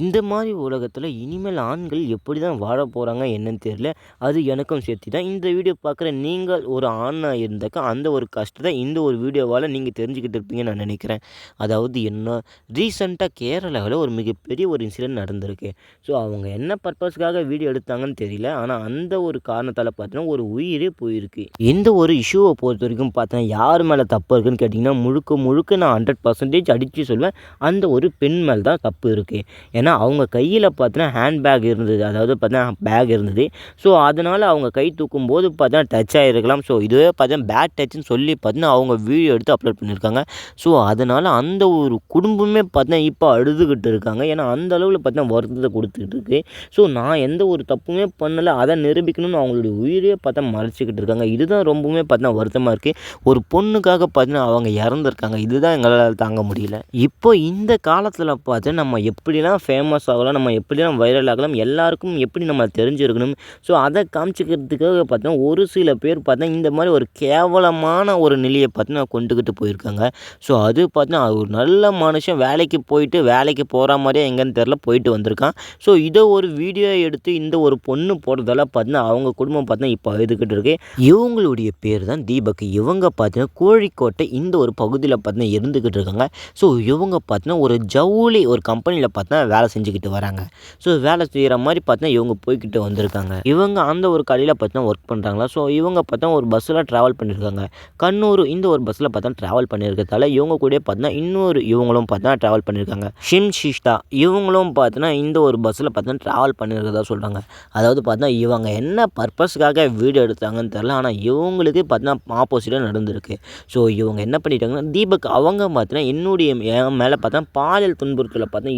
இந்த மாதிரி உலகத்தில் இனிமேல் ஆண்கள் எப்படி தான் வாழ போகிறாங்க என்னன்னு தெரியல. அது எனக்கும் சேர்த்து தான் இந்த வீடியோ பார்க்குற நீங்கள் ஒரு ஆணாக இருந்தாக்கா அந்த ஒரு கஷ்டத்தை இந்த ஒரு வீடியோவால் நீங்கள் தெரிஞ்சுக்கிட்டு இருப்பீங்கன்னு நான் நினைக்கிறேன். அதாவது என்ன? ரீசெண்டாக கேரளாவில் ஒரு மிகப்பெரிய ஒரு இன்சிடென்ட் நடந்திருக்கு. ஸோ அவங்க என்ன பர்பஸ்க்காக வீடியோ எடுத்தாங்கன்னு தெரியல. ஆனால் அந்த ஒரு காரணத்தால் பார்த்தீங்கன்னா ஒரு உயிரே போயிருக்கு. இந்த ஒரு இஷ்யூவை பொறுத்த வரைக்கும் பார்த்தீங்கன்னா யார் மேலே தப்பு இருக்குன்னு கேட்டிங்கன்னா முழுக்க முழுக்க நான் ஹண்ட்ரட் பர்சன்டேஜ் அடித்து சொல்வேன். அந்த ஒரு பெண் மேலே தான் தப்பு இருக்குது ஏன்னா அவங்க கையில் பார்த்தீங்கன்னா ஹேண்ட் பேக் இருந்தது. அதாவது பார்த்தீங்கன்னா பேக் இருந்தது. ஸோ அதனால் அவங்க கை தூக்கும் போது பார்த்தீங்கன்னா டச் ஆகிருக்கலாம் ஸோ இதுவே பார்த்தீங்கன்னா பேட் டச்சுன்னு சொல்லி பார்த்தீங்கன்னா அவங்க வீடியோ எடுத்து அப்லோட் பண்ணியிருக்காங்க ஸோ அதனால் அந்த ஒரு குடும்பமே பார்த்தீங்கன்னா இப்போ அழுதுகிட்டு இருக்காங்க. ஏன்னா அந்த அளவில் பார்த்தீங்கன்னா வருத்தத்தை கொடுத்துக்கிட்டு இருக்கு. ஸோ நான் எந்த ஒரு தப்புமே பண்ணலை. அதை நிரூபிக்கணும்னு அவங்களுடைய உயிரே பார்த்தா மறைச்சிக்கிட்டு இருக்காங்க. இதுதான் ரொம்பவுமே பார்த்தீங்கன்னா வருத்தமாக இருக்குது ஒரு பொண்ணுக்காக பார்த்தீங்கன்னா அவங்க இறந்துருக்காங்க. இதுதான் எங்களால் தாங்க முடியல. இப்போ இந்த காலத்தில் பார்த்து நம்ம எப்படிலாம் ஃபேமஸ் ஆகலாம் நம்ம எப்படிலாம் வைரல் ஆகலாம் எல்லாருக்கும் எப்படி நம்ம தெரிஞ்சிருக்கணும். ஸோ அதை காமிச்சிக்கிறதுக்காக பார்த்தோன்னா ஒரு சில பேர் பார்த்தா இந்த மாதிரி ஒரு கேவலமான ஒரு நிலையை பார்த்தீங்கன்னா கொண்டுக்கிட்டு போயிருக்காங்க. ஸோ அது பார்த்தீங்கன்னா ஒரு நல்ல மனுஷன் வேலைக்கு போயிட்டு வேலைக்கு போகிற மாதிரியே எங்கேன்னு தெரில போயிட்டு வந்திருக்கான். ஸோ இதை ஒரு வீடியோ எடுத்து இந்த ஒரு பொண்ணு போடுறதால பார்த்தீங்கன்னா அவங்க குடும்பம் பார்த்தீங்கன்னா இப்போ அழுதுகிட்டு இருக்கு. இவங்களுடைய பேர் தான் தீபக். இவங்க பார்த்தீங்கன்னா கோழிக்கோட்டை இந்த ஒரு பகுதியில் பார்த்தீங்கன்னா இருந்துக்கிட்டு இருக்காங்க. ஸோ இவங்க பார்த்தீங்கன்னா ஒரு ஜவுளி ஒரு கம்பெனியில் பார்த்தீங்கன்னா வேலை செஞ்சுக்கிட்டு வராங்க. ஸோ வேலை செய்கிற மாதிரி பார்த்தீங்கன்னா இவங்க போய்கிட்டு வந்திருக்காங்க. இவங்க அந்த ஒரு கடையில் பார்த்தீங்கன்னா ஒர்க் பண்ணுறாங்களா ஸோ இவங்க பார்த்தா ஒரு பஸ்ஸில் ட்ராவல் பண்ணியிருக்காங்க கண்ணூர் இந்த ஒரு பஸ்ஸில் பார்த்தா ட்ராவல் பண்ணியிருக்கிறதால இவங்க கூட பார்த்தீங்கன்னா இன்னொரு இவங்களும் பார்த்தா ட்ராவல் பண்ணியிருக்காங்க ஷிம் ஷிஷ்டா இவங்களும் பார்த்தீங்கன்னா இந்த ஒரு பஸ்ஸில் பார்த்தா ட்ராவல் பண்ணியிருக்கிறதா சொல்கிறாங்க அதாவது பார்த்தா இவங்க என்ன பர்பஸ்க்காக வீடியோ எடுத்தாங்கன்னு தெரில ஆனால் இவங்களுக்கு பார்த்தீங்கன்னா ஆப்போசிட்டாக நடந்திருக்கு. ஸோ இவங்க என்ன பண்ணிட்டாங்கன்னா தீபக் அவங்க பார்த்தீங்கன்னா என்னுடைய என் மேலே பார்த்தா பாலியல் துன்புறுத்தலை பார்த்தா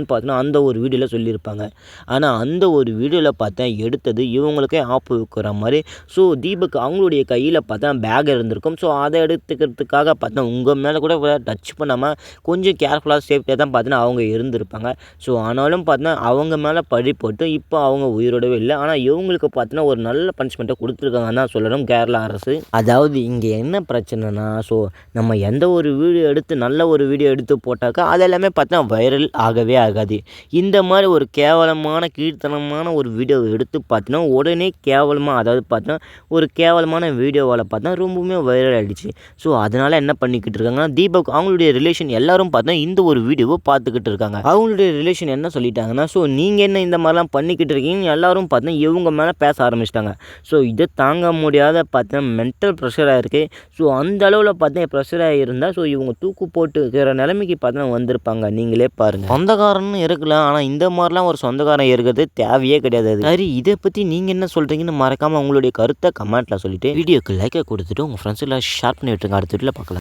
ஈடுபடுத்திருக்காங்கன்னு பார்த்தீங்கன்னா அந்த ஒரு வீடியோவில் சொல்லியிருப்பாங்க. ஆனால் அந்த ஒரு வீடியோவில் பார்த்தா எடுத்தது இவங்களுக்கே ஆப்பு வைக்கிற மாதிரி. ஸோ தீபக் அவங்களுடைய கையில் பார்த்தா பேக் இருந்திருக்கும். ஸோ அதை எடுத்துக்கிறதுக்காக பார்த்தா உங்கள் மேலே கூட டச் பண்ணாமல் கொஞ்சம் கேர்ஃபுல்லாக சேஃப்டியாக தான் பார்த்தீங்கன்னா அவங்க இருந்திருப்பாங்க. ஸோ ஆனாலும் பார்த்தீங்கன்னா அவங்க மேலே பழி போட்டு இப்போ அவங்க உயிரோடவே இல்லை. ஆனால் இவங்களுக்கு பார்த்தீங்கன்னா ஒரு நல்ல பனிஷ்மெண்ட்டை கொடுத்துருக்காங்கன்னு தான் சொல்லணும் கேரளா அரசு. அதாவது இங்கே என்ன பிரச்சனைனா ஸோ நம்ம எந்த ஒரு வீடியோ எடுத்து நல்ல ஒரு வீடியோ எடுத்து போட்டாக்கா அதெல்லாமே பார்த்தா வைரல் ஆகவே ஆகாது. இந்த மாதிரி ஒரு கேவலமான கீழ்த்தனமான ஒரு வீடியோ எடுத்து பார்த்தீங்கன்னா உடனே கேவலமாக அதாவது பார்த்தீங்கன்னா ஒரு கேவலமான வீடியோவால் பார்த்தா ரொம்பவுமே வைரல் ஆகிடுச்சு ஸோ அதனால் என்ன பண்ணிக்கிட்டு இருக்காங்கன்னா தீபக் அவங்களுடைய ரிலேஷன் எல்லாரும் பார்த்தா இந்த ஒரு வீடியோவை பார்த்துக்கிட்டு இருக்காங்க. அவங்களுடைய ரிலேஷன் என்ன சொல்லிட்டாங்கன்னா ஸோ நீங்கள் என்ன இந்த மாதிரிலாம் பண்ணிக்கிட்டு இருக்கீங்கன்னு எல்லாரும் பார்த்தா இவங்க மேலே பேச ஆரம்பிச்சிட்டாங்க. ஸோ இதை தாங்க முடியாத பார்த்தா மென்டல் ப்ரெஷராக இருக்குது ஸோ அந்த அளவில் பார்த்தா ப்ரெஷராக இருந்தால் ஸோ இவங்க தூக்கு போட்டுக்கிற நிலைமைக்கு பார்த்தா வந்திருப்பாங்க. நீங்களே பாருங்கள் சொந்தக்காரன்னு இருக்கலாம். ஆனால் இந்த மாதிரிலாம் ஒரு சொந்தக்காரன் இருக்கிறது தேவையே கிடையாது சரி இதை பற்றி நீங்கள் என்ன சொல்கிறீங்கன்னு மறக்காமல் உங்களுடைய கருத்தை கமெண்ட்டில் சொல்லிவிட்டு வீடியோக்கு லைக்கை கொடுத்துட்டு உங்கள் ஃப்ரெண்ட்ஸில் ஷேர் பண்ணி விட்டுருங்க. அடுத்த வீட்டில் பார்க்கலாம்.